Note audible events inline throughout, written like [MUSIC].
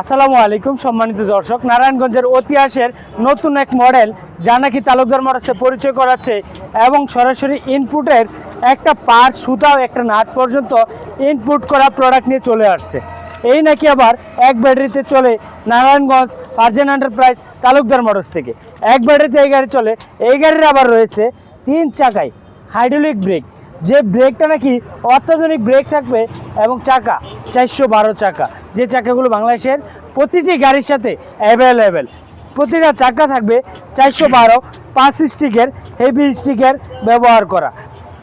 আসসালামু আলাইকুম সম্মানিত দর্শক। নারায়ণগঞ্জের ঐতিহাসের নতুন এক মডেল যা নাকি তালুকদার মরসে পরিচয় করাচ্ছে এবং সরাসরি ইনপুটের একটা পার্ট সুতাও একটা নাট পর্যন্ত ইনপুট করা প্রোডাক্ট নিয়ে চলে আসছে। এই নাকি আবার এক ব্যাটারিতে চলে নারায়ণগঞ্জ পার্জেন এন্টারপ্রাইজ তালুকদার মরস থেকে। এক ব্যাটারিতে এই গাড়ি চলে, এই গাড়ির আবার রয়েছে তিন চাকায় হাইড্রোলিক ব্রেক যে ব্রেকটা নাকি অত্যাধুনিক ব্রেক থাকবে এবং চাকা, চারশো বারো চাকা, যে চাকাগুলো বাংলাদেশের প্রতিটি গাড়ির সাথে অ্যাভেলেবেল প্রতিটা চাকা থাকবে চারশো বারো পাঁচ স্টিকের হেভি স্টিকের ব্যবহার করা।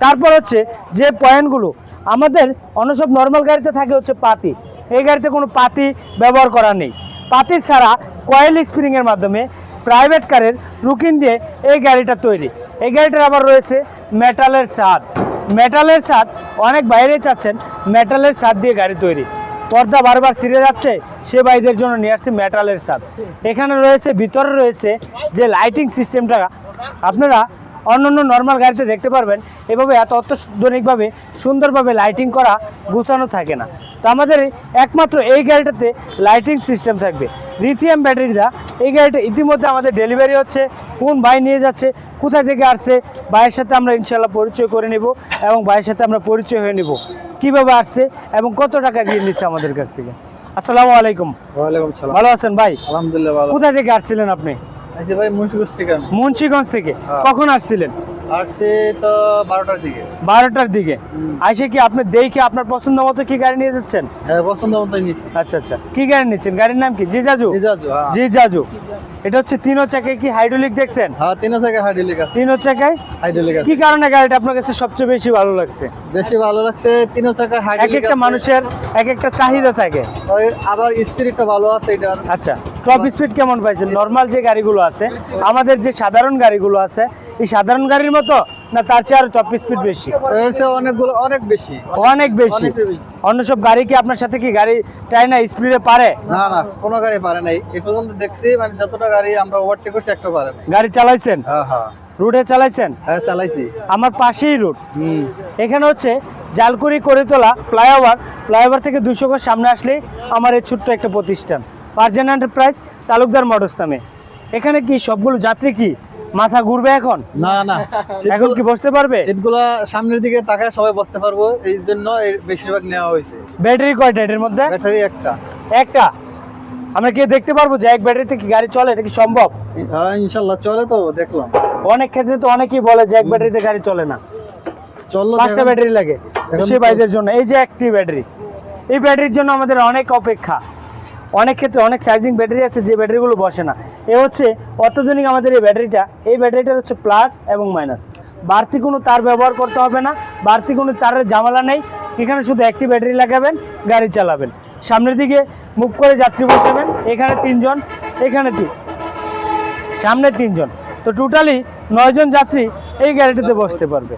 তারপর হচ্ছে যে পয়েন্টগুলো আমাদের অন্য সব নর্মাল গাড়িতে থাকে হচ্ছে পাতি। এই গাড়িতে কোনো পাতি ব্যবহার করা নেই। পাতি ছাড়া কয়েল স্প্রিংয়ের মাধ্যমে প্রাইভেট কারের রুকিন দিয়ে এই গাড়িটা তৈরি। এই গাড়িটার আবার রয়েছে মেটালের ছাদ। মেটালের ছাদ, অনেক বাইরে চাচ্ছেন, মেটালের ছাদ দিয়ে গাড়ি তৈরি। পর্দা বারবার ছিঁড়ে যাচ্ছে, সে বাইদের জন্য নিয়ে আসছে মেটালের ছাদ। এখানে রয়েছে, ভিতরে রয়েছে যে লাইটিং সিস্টেমটা আপনারা অন্যান্য নর্মাল গাড়িতে দেখতে পারবেন, এভাবে এত অত্যাধুনিকভাবে, সুন্দরভাবে লাইটিং করা, গুছানো থাকে না। তো আমাদের একমাত্র এই গাড়িটাতে লাইটিং সিস্টেম থাকবে। লিথিয়াম ব্যাটারিটা এই গাড়িটা ইতিমধ্যে আমাদের ডেলিভারি হচ্ছে কোন ভাই নিয়ে যাচ্ছে কোথা থেকে আসছে ভাইয়ের সাথে আমরা ইনশাল্লাহ পরিচয় করে নেব এবং ভাইয়ের সাথে আমরা পরিচয় হয়ে নেব কীভাবে আসছে এবং কত টাকা দিয়ে নিচ্ছে আমাদের কাছ থেকে। আসসালামু আলাইকুম। ওয়ালাইকুম সালাম। ভালো আছেন ভাই? আলহামদুলিল্লাহ ভালো। কোথা থেকে আসছিলেন আপনি? আচ্ছা ভাই মুন্সিগঞ্জ থেকে মুন্সিগঞ্জ থেকে। হ্যাঁ। কখন আসছিলেন? আসছে তো বারোটার দিকে। বারোটার দিকে। হুম। কি আপনি দেখে আপনার পছন্দ মতো কি গাড়ি নিয়ে যাচ্ছেন? হ্যাঁ পছন্দ নিয়েছি। আচ্ছা আচ্ছা। কি গাড়ি নিচ্ছেন? গাড়ির নাম কি? জিজাজু? হ্যাঁ। জি জাজু এটা হচ্ছে তিনো চাকায় কি হাইড্রোলিক দেখছেন? হ্যাঁ তিন জায়গায় হাইড্রোলিক আছে। তিনো চাকায়? হাইড্রোলিক আছে। কি কারণে গাড়িটা আপনার কাছে সবচেয়ে বেশি ভালো লাগছে? বেশি ভালো লাগছে তিন জায়গায় এক একটা মানুষের এক একটা চাহিদা থাকে। আবার স্পিরিটটা ভালো আছে এটার। আচ্ছা টপ স্পিড কেমন পাইছেন? নর্মাল যে গাড়িগুলো আছে আমাদের যে সাধারণ গাড়িগুলো আছে এই সাধারণ গাড়ির মতো না তার চেয়ে আরও টপ স্পিড বেশি? অনেকগুলো অনেক বেশি। অনেক বেশি? অন্য সব গাড়ি কি আপনার সাথে কি গাড়ি টাই না স্পিডে পারে? না না কোনো গাড়ি পারে নাই এই পর্যন্ত দেখছি মানে যতটা গাড়ি আমরা ওভারটেক করছি একটা পারে গাড়ি চালাইছেন? হ্যাঁ হ্যাঁ। রুটে চালাইছেন? হ্যাঁ চালাইছি। আমার পাশেই রুট। এখানে হচ্ছে জালকুড়ি করে তোলা ফ্লাইওভার। ফ্লাইওভার থেকে দুশো গজ সামনে আসলেই আমার এই ছোট্ট একটা প্রতিষ্ঠান। পার্জেন এন্টারপ্রাইজ তালুকদার মোটরস নামে। এখানে কি সবগুলো যাত্রী কি? মাথা ঘুরবে এখন? না না। এখন কি বসতে পারবে? সিটগুলা সামনের দিকে তাকায় সবাই বসতে পারব এই জন্য বেশিরভাগ নেওয়া হয়েছে। ব্যাটারি কয়টা এটার মধ্যে? ব্যাটারি একটা। একটা? আমরা কি দেখতে পারব যে এক ব্যাটারিতে কি গাড়ি চলে? এটা কি সম্ভব? হ্যাঁ ইনশাল্লাহ চলে তো দেখলাম। অনেক ক্ষেত্রে তো অনেকেই বলে যে এক ব্যাটারিতে গাড়ি চলে না। চলল পাঁচটা ব্যাটারি লাগে সে ভাইদের জন্য। এই যে একটি ব্যাটারি এই ব্যাটারির জন্য আমাদের অনেক অপেক্ষা। অনেক ক্ষেত্রে অনেক সাইজিং ব্যাটারি আছে যে ব্যাটারিগুলো বসে না। এ হচ্ছে অত্যাধুনিক আমাদের এই ব্যাটারিটা এই ব্যাটারিটা হচ্ছে প্লাস এবং মাইনাস বাড়তি কোনো তার ব্যবহার করতে হবে না। বাড়তি কোনো তারের ঝামেলা নেই। এখানে শুধু একটি ব্যাটারি লাগাবেন, গাড়ি চালাবেন। সামনের দিকে মুখ করে যাত্রী বসাবেন। এখানে তিনজন, এখানে তিন। সামনে তিনজন। তো টোটালি নয়জন যাত্রী এই গাড়িটিতে বসতে পারবে।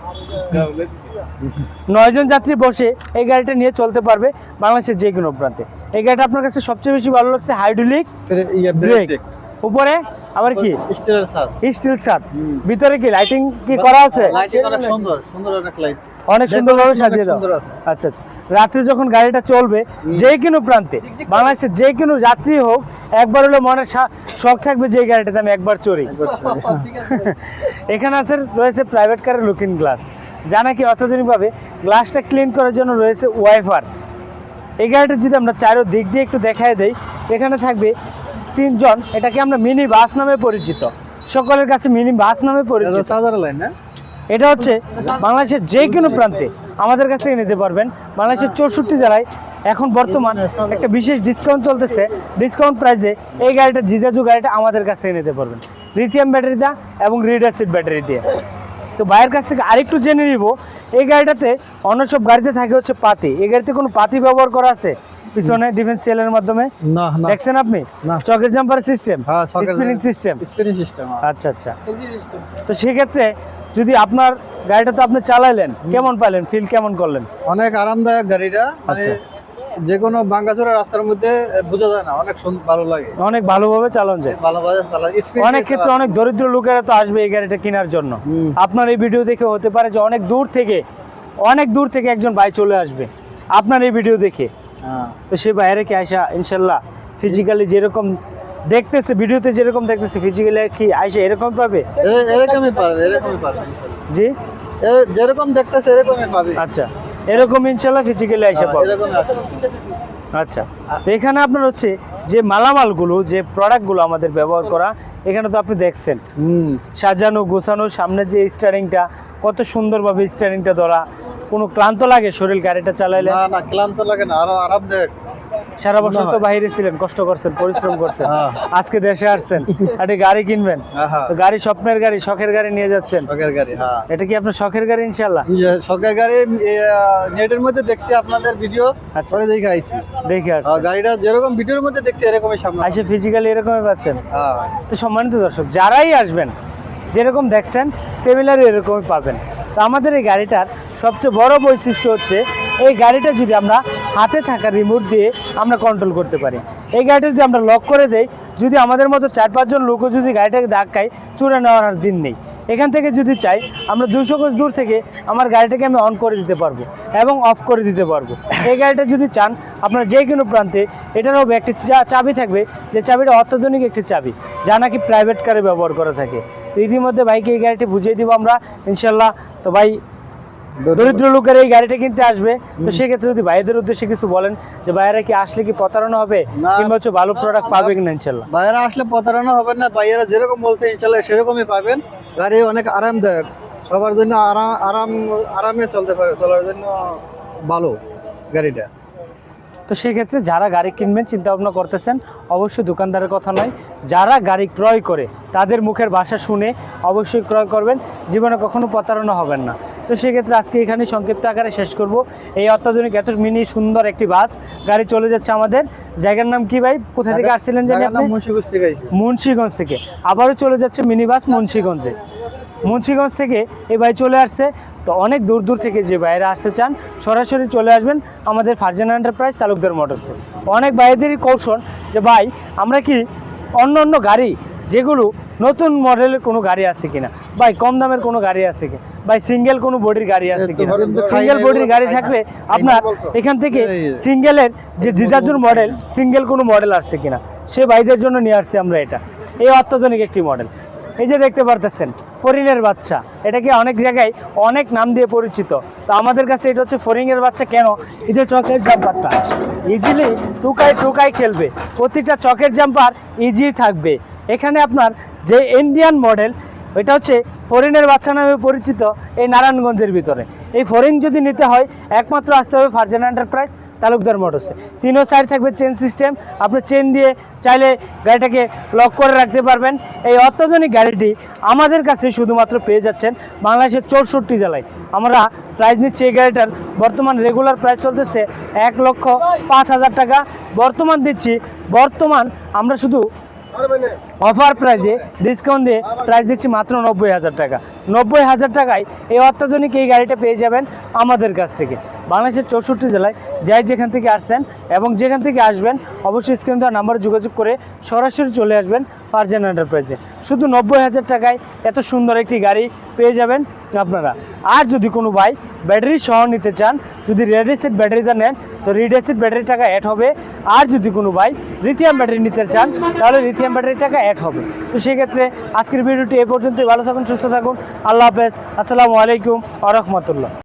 নয়জন যাত্রী বসে এই গাড়িটা নিয়ে চলতে পারবে বাংলাদেশের যে কোনো প্রান্তে। এই গাড়িটা আপনার কাছে সবচেয়ে বেশি ভালো লাগছে হাইড্রোলিক ব্রেক উপরে আবার কি? স্টিলের স্টিল ছাদ। ভিতরে কি? লাইটিং কি করা আছে? লাইটিং অনেক সুন্দর সুন্দর অনেক লাইট অনেক সুন্দরভাবে সাজিয়ে দাও। আচ্ছা আচ্ছা। রাত্রে যখন গাড়িটা চলবে যে কোনো প্রান্তে বাংলাদেশের যে কোনো যাত্রী হোক একবার হলে মনের সা- শখ থাকবে যে গাড়িটাতে আমি একবার চড়ি। [LAUGHS] এখানে আছে রয়েছে প্রাইভেট কারের লুকিং গ্লাস যা নাকি অত্যাধুনিকভাবে গ্লাসটা ক্লিন করার জন্য রয়েছে ওয়াইফার। এই গাড়িটা যদি আমরা চারো দিক দিয়ে একটু দেখায় দেই এখানে থাকবে তিনজন এটাকে আমরা মিনি বাস নামে পরিচিত। সকলের কাছে মিনি বাস নামে পরিচিত। লাইন না? এটা হচ্ছে বাংলাদেশের যে কোনো প্রান্তে। আমাদের কাছ থেকে নিতে পারবেন। বাংলাদেশের চৌষট্টি জেলায় এখন বর্তমান একটা বিশেষ ডিসকাউন্ট চলতেছে। ডিসকাউন্ট প্রাইসে এই গাড়িটা জিজাজু গাড়িটা আমাদের কাছ থেকে নিতে পারবেন। লিথিয়াম ব্যাটারি দা এবং রিড অ্যাসিড ব্যাটারি দিয়ে তো ভাইয়ের কাছ থেকে আরেকটু জেনে নিব এই গাড়িটাতে অন্য সব গাড়িতে থাকে হচ্ছে পাতি। এই গাড়িতে কোনো পাতি ব্যবহার করা আছে? পিছনে ডিফেন্স সেলের মাধ্যমে? না না। দেখছেন আপনি? না। চকের জাম্পার সিস্টেম হ্যাঁ স্পিনিং সিস্টেম স্পিনিং সিস্টেম আচ্ছা আচ্ছা। তো সেক্ষেত্রে যদি আপনার গাড়িটা তো আপনি চালাইলেন কেমন পাইলেন? ফিল কেমন করলেন? অনেক আরামদায়ক গাড়িটা। মানে আচ্ছা। যে কোনো বাঙ্গাচোরা রাস্তার মধ্যে বোঝা যায় না অনেক সুন্দর ভালো লাগে। অনেক ভালোভাবে চালান যায়। ভালোভাবে অনেক ক্ষেত্রে অনেক দরিদ্র লোকেরা তো আসবে এই গাড়িটা কেনার জন্য। আপনার এই ভিডিও দেখে হতে পারে যে অনেক দূর থেকে অনেক দূর থেকে একজন ভাই চলে আসবে। আপনার এই ভিডিও দেখে। হ্যাঁ। তো সেই বাইরে কি আয়সা ইনশাল্লাহ ফিজিক্যালি যেরকম দেখতেছে ভিডিওতে যেরকম দেখতেছে ফিজিক্যালি কি আয়সা এরকম পাবে? এরকমই পারবে এরকমই ইনশাল্লাহ। জি? যেরকম দেখতেছে এরকমই পাবে। আচ্ছা। এরকম ইনশাল্লাহ ফিজিক্যালি এসে আছে। আচ্ছা তো এখানে আপনার হচ্ছে যে মালামালগুলো যে প্রোডাক্টগুলো আমাদের ব্যবহার করা এখানে তো আপনি দেখছেন। সাজানো গোছানো সামনে যে স্টারিংটা কত সুন্দরভাবে স্টারিংটা ধরা। কোনো ক্লান্ত লাগে শরীর গাড়িটা চালাইলে? না না ক্লান্ত লাগে না। আরও আরাম দেখ সারা বছর তো হয়। বাইরে ছিলেন কষ্ট করছেন পরিশ্রম করছেন। হ্যাঁ। আজকে দেশে আসছেন একটা গাড়ি কিনবেন। হ্যাঁ তো গাড়ি স্বপ্নের গাড়ি শখের গাড়ি নিয়ে যাচ্ছেন। শখের গাড়ি হ্যাঁ। এটা কি আপনার শখের গাড়ি ইনশাল্লাহ শখের গাড়ি নেটের মধ্যে দেখছি আপনাদের ভিডিও আচ্ছা। পরে দেখে আইছি দেখে আর গাড়িটা যেরকম ভিডিওর মধ্যে দেখছি এরকমই সামনে। আইসে ফিজিক্যালি এরকমই পাচ্ছেন? হ্যাঁ। তো সম্মানিত দর্শক যারাই আসবেন যেরকম দেখছেন সিমিলারই এরকমই পাবেন। তো আমাদের এই গাড়িটার সবচেয়ে বড় বৈশিষ্ট্য হচ্ছে এই গাড়িটা যদি আমরা হাতে থাকা রিমোট দিয়ে আমরা কন্ট্রোল করতে পারি। এই গাড়িটা যদি আমরা লক করে দেই, যদি আমাদের মতো চার পাঁচজন লোকও যদি গাড়িটাকে ধাক্কায়, চুরে নেওয়ার দিন নেই। এখান থেকে যদি চাই, আমরা দুশো কোষ দূর থেকে আমার গাড়িটাকে আমি অন করে দিতে পারব এবং অফ করে দিতে পারব। এই গাড়িটা যদি চান, আপনার যে কোনো প্রান্তে, এটারও একটি চাবি থাকবে, যে চাবিটা অত্যাধুনিক একটি চাবি, যা নাকি প্রাইভেট কারে ব্যবহার করা থাকে। তো ইতিমধ্যে বাইকে এই গাড়িটি বুঝিয়ে দিব আমরা ইনশাল্লাহ তো ভাই দরিদ্র লোকের এই গাড়িটা কিনতে আসবে। তো সেক্ষেত্রে যদি ভাইদের উদ্দেশ্যে কিছু বলেন যে ভাইয়েরা কি আসলে কি প্রতারণা হবে কিংবা হচ্ছে ভালো প্রোডাক্ট পাবে কিনা ইনশাল্লাহ? ভাইয়েরা আসলে প্রতারণা হবে না ভাইয়েরা যেরকম বলছে ইনশাল্লাহ সেরকমই পাবেন। গাড়ি অনেক আরামদায়ক সবার জন্য আরাম আরাম আরামে চলতে পারে চলার জন্য ভালো গাড়িটা। তো সেক্ষেত্রে যারা গাড়ি কিনবেন চিন্তা ভাবনা করতেছেন অবশ্যই দোকানদারের কথা নয় যারা গাড়ি ক্রয় করে তাদের মুখের ভাষা শুনে অবশ্যই ক্রয় করবেন জীবনে কখনো প্রতারণা হবেন না। তো সেক্ষেত্রে আজকে এখানে সংক্ষিপ্ত আকারে শেষ করব। এই অত্যাধুনিক এত মিনি সুন্দর একটি বাস গাড়ি চলে যাচ্ছে আমাদের। জায়গার নাম কি ভাই? কোথা থেকে আসছিলেন জানি আপনি? মুন্সিগঞ্জ থেকে। মুন্সিগঞ্জ থেকে। আবারও চলে যাচ্ছে মিনি বাস মুন্সিগঞ্জে। মুন্সিগঞ্জ থেকে এই ভাই চলে আসছে। তো অনেক দূর দূর থেকে যে বাইরে আসতে চান সরাসরি চলে আসবেন আমাদের ফার্জেন এন্টারপ্রাইজ তালুকদার মোটরসে অনেক বাইরেদেরই কৌশল যে ভাই আমরা কি অন্য অন্য গাড়ি যেগুলো নতুন মডেলের কোনো গাড়ি আছে কিনা? ভাই কম দামের কোনো গাড়ি আছে কি? ভাই সিঙ্গেল কোনো বডির গাড়ি আছে কিনা? সিঙ্গেল বডির গাড়ি থাকলে আপনার এখান থেকে। সিঙ্গেলের যে জিজাজুর মডেল সিঙ্গেল কোনো মডেল আসছে কিনা? সে ভাইদের জন্য নিয়ে আসছি আমরা এটা। এই অত্যাধুনিক একটি মডেল এই যে দেখতে পারতেছেন ফরিনের বাচ্চা। এটাকে অনেক জায়গায় অনেক নাম দিয়ে পরিচিত। তো আমাদের কাছে এটা হচ্ছে ফরিংয়ের বাচ্চা কেন? এই যে চকের জাম্পারটা। ইজিলি টুকাই টুকাই খেলবে। প্রতিটা চকের জাম্পার ইজি থাকবে। এখানে আপনার যে ইন্ডিয়ান মডেল এটা হচ্ছে ফরিনের বাচ্চা নামে পরিচিত এই নারায়ণগঞ্জের ভিতরে। এই ফরিন যদি নিতে হয়, একমাত্র আসতে হবে ফার্জেন এন্টারপ্রাইজ তালুকদার মোটরসে। তিনও সাইড থাকবে চেন সিস্টেম আপনি চেন দিয়ে চাইলে গাড়িটাকে লক করে রাখতে পারবেন। এই অত্যাধুনিক গাড়িটি আমাদের কাছে শুধুমাত্র পেয়ে যাচ্ছেন বাংলাদেশের চৌষট্টি জেলায়। আমরা প্রাইস নিচ্ছি এই গাড়িটার বর্তমান রেগুলার প্রাইস চলতেছে এক লক্ষ পাঁচ হাজার টাকা। বর্তমান দিচ্ছি, বর্তমান আমরা শুধু অফার প্রাইজে ডিসকাউন্ট দিয়ে প্রাইস দিচ্ছি মাত্র নব্বই হাজার টাকা। নব্বই হাজার টাকায় এই অত্যাধুনিক এই গাড়িটা পেয়ে যাবেন আমাদের কাছ থেকে। বাংলাদেশের চৌষট্টি জেলায় যাই যেখান থেকে আসছেন এবং যেখান থেকে আসবেন, অবশ্যই স্ক্রিন দেওয়ার নাম্বারে যোগাযোগ করে সরাসরি চলে আসবেন ফার্জেন এন্টারপ্রাইজে শুধু নব্বই হাজার টাকায় এত সুন্দর একটি গাড়ি পেয়ে যাবেন আপনারা। আর যদি কোনো ভাই ব্যাটারি সহ নিতে চান, যদি রেড এসিড ব্যাটারিটা নেন, তো রেড এসিড ব্যাটারি টাকা অ্যাড হবে। আর যদি কোনো ভাই লিথিয়াম ব্যাটারি নিতে চান, তাহলে লিথিয়াম ব্যাটারি টাকা অ্যাড হবে। তো সেক্ষেত্রে আজকের ভিডিওটি এ পর্যন্তই। ভালো থাকুন, সুস্থ থাকুন। আল্লাহ হাফেজ। আসসালামু আলাইকুম আ রহমতুল্লাহ।